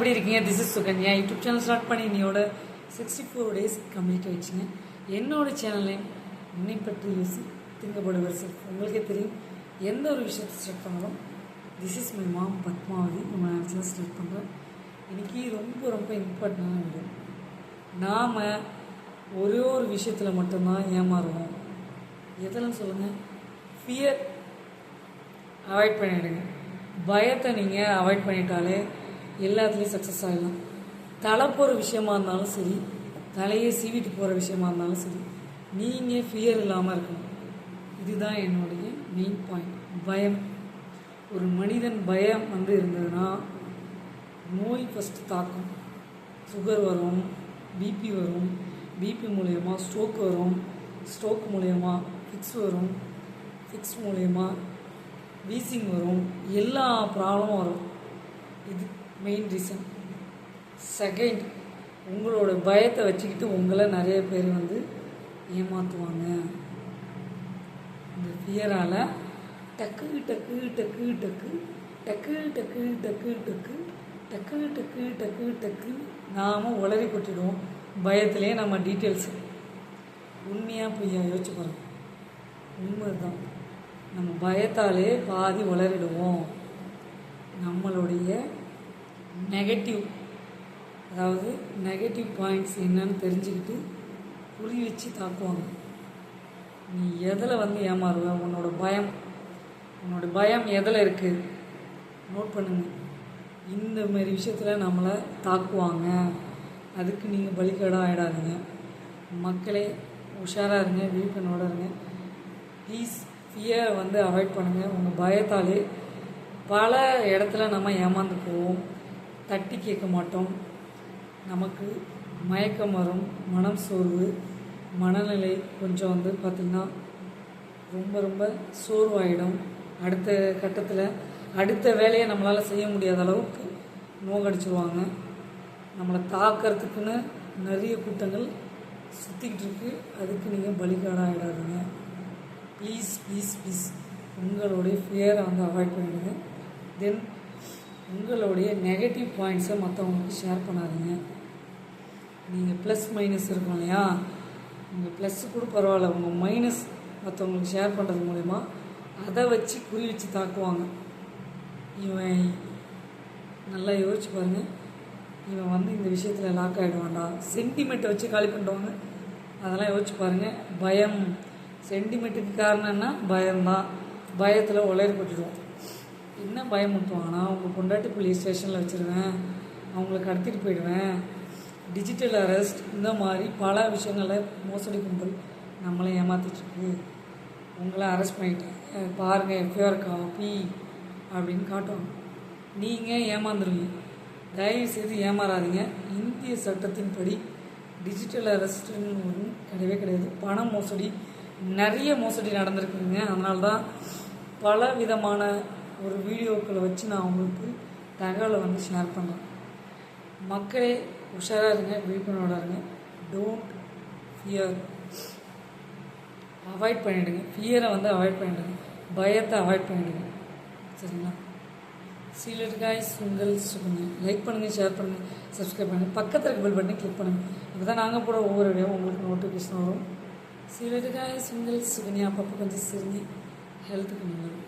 எப்படி இருக்கீங்க? This is Sukanya. YouTube channel start பண்ணி இன்னையோட சிக்ஸ்டி ஃபோர் டேஸ் கம்ப்ளீட் ஆயிடுச்சுங்க. என்னோட சேனல்லையும் உன்னை பற்றி யோசி திங்கப்படுவர் செல்ஃப். உங்களுக்கே தெரியும் எந்த ஒரு விஷயத்தை ஸ்டார்ட் பண்ணாலும் this is my mom Padmavathi நம்ம நினச்சா ஸ்டார்ட் பண்ணுறேன் இன்னைக்கு ரொம்ப ரொம்ப இம்பார்ட்டண்டான வீடியோ நாம் ஒரே ஒரு விஷயத்தில் மட்டும்தான் ஏமாறுவோம். எதெல்லாம் சொல்லுங்கள் ஃபியர் அவாய்ட் பண்ணிவிடுங்க பயத்தை நீங்கள் அவாய்ட் பண்ணிட்டாலே எல்லாத்துலேயும் சக்ஸஸ் ஆகிடலாம் தலை போகிற விஷயமா இருந்தாலும் சரி தலையை சீவிட்டு போகிற விஷயமா இருந்தாலும் சரி நீங்கள் ஃபியர் இல்லாமல் இருக்கணும். இதுதான் என்னுடைய மெயின் பாயிண்ட் பயம். ஒரு மனிதன் பயம் வந்து இருந்ததுன்னா நோய் ஃபஸ்ட்டு தாக்கும். சுகர் வரும் பிபி வரும் பிபி மூலயமா ஸ்ட்ரோக் வரும் ஸ்ட்ரோக் மூலயமா ஃபிக்ஸ் வரும் ஃபிக்ஸ் மூலயமா வீசிங் வரும் எல்லா ப்ராப்ளமும் வரும். இது மெயின் ரீசன் செகண்ட் உங்களோட பயத்தை வச்சுக்கிட்டு உங்களை நிறைய பேர் வந்து ஏமாற்றுவாங்க இந்த ஃபியரால் டக்கு டக்கு டக்கு டக்கு டக்கு டக்கு டக்கு டக்கு டக்கு டக்கு டக்கு டக்கு நாம் உளறி கொட்டிடுவோம் பயத்திலே நம்ம டீட்டெயில்ஸ் உண்மையாக பொய்யா யோசிச்சு பாருங்க உண்மை தான் நம்ம பயத்தாலே பாதி உளறிடுவோம் நம்மளுடைய நெகட்டிவ் அதாவது நெகட்டிவ் பாயிண்ட்ஸ் என்னன்னு தெரிஞ்சுக்கிட்டு புரி வச்சு தாக்குவாங்க. நீ எதில் வந்து ஏமாறுவ? உன்னோட பயம். உன்னோட பயம் எதில் இருக்குது நோட் பண்ணுங்க. இந்த மாதிரி விஷயத்தில் நம்மளை தாக்குவாங்க. அதுக்கு நீங்கள் பலிக்கடாக ஆகிடாதுங்க மக்களே உஷாராக இருங்க விழிப்புணோட இருங்க. ப்ளீஸ் ஃபியரை வந்து அவாய்ட் பண்ணுங்கள் உங்கள் பயத்தாலே பல இடத்துல நம்ம ஏமாந்து போவோம் தட்டி கேட்க மாட்டோம். நமக்கு மயக்கம் வரும் மனம் சோர்வு மனநிலை கொஞ்சம் வந்து பார்த்திங்கன்னா ரொம்ப ரொம்ப சோர்வாயிடும். அடுத்த கட்டத்தில் அடுத்த வேலையை நம்மளால் செய்ய முடியாத அளவுக்கு நோகடிச்சிருவாங்க. நம்மளை தாக்கிறதுக்குன்னு நிறைய கூட்டங்கள் சுற்றிக்கிட்டு இருக்கு. அதுக்கு நீங்கள் பலிகாடாகிடாதீங்க ப்ளீஸ் ப்ளீஸ் ப்ளீஸ் உங்களுடைய ஃபியரை வந்து அவாய்ட் பண்ணிடுங்க. தென் உங்களுடைய நெகட்டிவ் பாயிண்ட்ஸை மற்றவங்களுக்கு ஷேர் பண்ணாதீங்க. நீங்கள் ப்ளஸ் மைனஸ் இருக்கும் இல்லையா? உங்கள் ப்ளஸ்ஸு கூட பரவாயில்ல. உங்கள் மைனஸ் மற்றவங்களுக்கு ஷேர் பண்ணுறது மூலிமா அதை வச்சு குறி வச்சு தாக்குவாங்க. இவன் நல்லா யோசிச்சு பாருங்கள் இவன் வந்து இந்த விஷயத்தில் லாக் ஆகிடுவான்டா சென்டிமெண்ட்டை வச்சு காலி பண்ணுவாங்க அதெல்லாம் யோசிச்சு பாருங்கள் பயம். சென்டிமெண்ட்டுக்கு காரணம்னா பயம்தான். பயத்தில் உலரி போட்டுடுவோம் என்ன பயமுட்டுவாங்கன்னா உங்கள் பொண்டாட்டி போலீஸ் ஸ்டேஷனில் வச்சுருவேன் அவங்கள கடத்திட்டு போயிடுவேன். டிஜிட்டல் அரெஸ்ட் இந்த மாதிரி பல விஷயங்களில் மோசடி கும்பல் நம்மளை ஏமாத்திட்டுருக்கு உங்களை அரெஸ்ட் பண்ணிட்டேன். பாருங்கள் எஃப்ஐஆர் காப்பி அப்படின்னு காட்டுவாங்க. நீங்கள் ஏமாந்துருவீங்க. தயவு செய்து ஏமாறாதீங்க. இந்திய சட்டத்தின்படி டிஜிட்டல் அரெஸ்ட்டுன்னு ஒன்றும் கிடையவே கிடையாது. பண மோசடி நிறைய மோசடி நடந்திருக்குங்க அதனால தான் பல விதமான ஒரு வீடியோக்களை வச்சு நான் உங்களுக்கு தகவலை வந்து ஷேர் பண்ணுறேன். மக்களே உஷாராக இருங்க விழிப்புணர்வோட இருங்க. டோன்ட் ஃபியர் அவாய்ட் பண்ணிவிடுங்க ஃபியரை வந்து அவாய்ட் பண்ணிவிடுங்க பயத்தை அவாய்ட் பண்ணிவிடுங்க சரிங்களா? சீலர் காய்ஸ் உங்கள் சுகங்க லைக் பண்ணுங்கள் ஷேர் பண்ணுங்கள் சப்ஸ்கிரைப் பண்ணுங்கள் பக்கத்தில் இருக்க பெல் பட்டனை கிளிக் பண்ணுங்கள் அப்போ தான் நாங்கள் போட ஒவ்வொரு இடையும் உங்களுக்கு நோட்டிஃபிகேஷன் வரும். சீலர் காய்ஸ் உங்கள் சுகுனியா அப்பப்போ கொஞ்சம் சிரிஞ்சு ஹெல்த்துக்கு நல்லது.